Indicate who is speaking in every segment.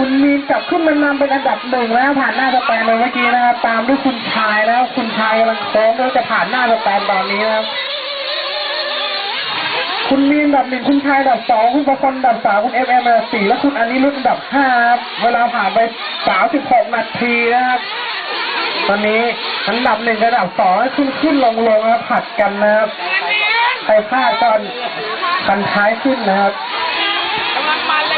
Speaker 1: คุณมีนกลับขึ้นมานำเป็นอันดับหนึ่งแล้วผ่านหน้าสแตนเลยเมื่อกี้นะครับตามด้วยคุณชายแล้วคุณชายกำลังโค้งแล้วจะผ่านหน้าสแตนตอนนี้นะครับคุณมีนอันดับหนึ่งคุณชายอันดับสองคุณประคนอันดับสามคุณเอฟเอ็มอันดับสี่และคุณอันนี้รุ่นอันดับห้าครับเวลาผ่านไปสามสิบหกนาทีนะครับตอนนี้อันดับหนึ่งกับอันดับสองให้ขึ้นขึ้นลงลงนะครับผัดกันนะครับใครพลาดก็คันท้ายขึ้นนะครับ
Speaker 2: กำลังมันเลย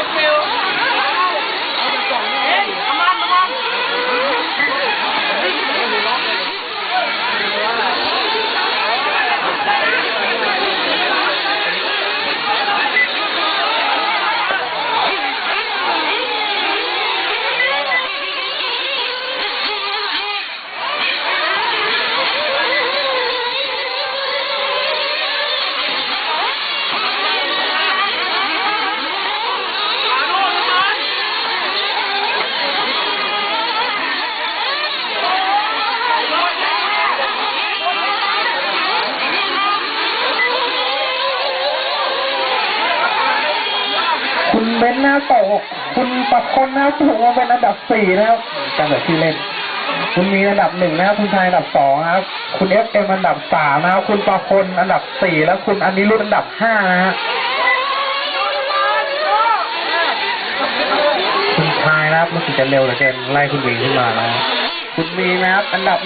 Speaker 2: เบ
Speaker 1: นซ์หน้าโตกคุณประคนหน้าถูกมาเป็นอันดับสี่นะครับจำแต่ชื่เล่น คุณมีอันดับหนึ่งนะครับคุณชายอันดับสองนะครับ คุณเอฟเอ็มอันดับสามนะครับ คุณประคนอันดับสี่แล้วคุณอันนี้รุ่นอันดับห้านะฮะคุณชายนะครับรู้สึกจะเร็วเหลือเกินไล่คุณวีขึ้นมาแล้วคุณมีนะครับ อันดับ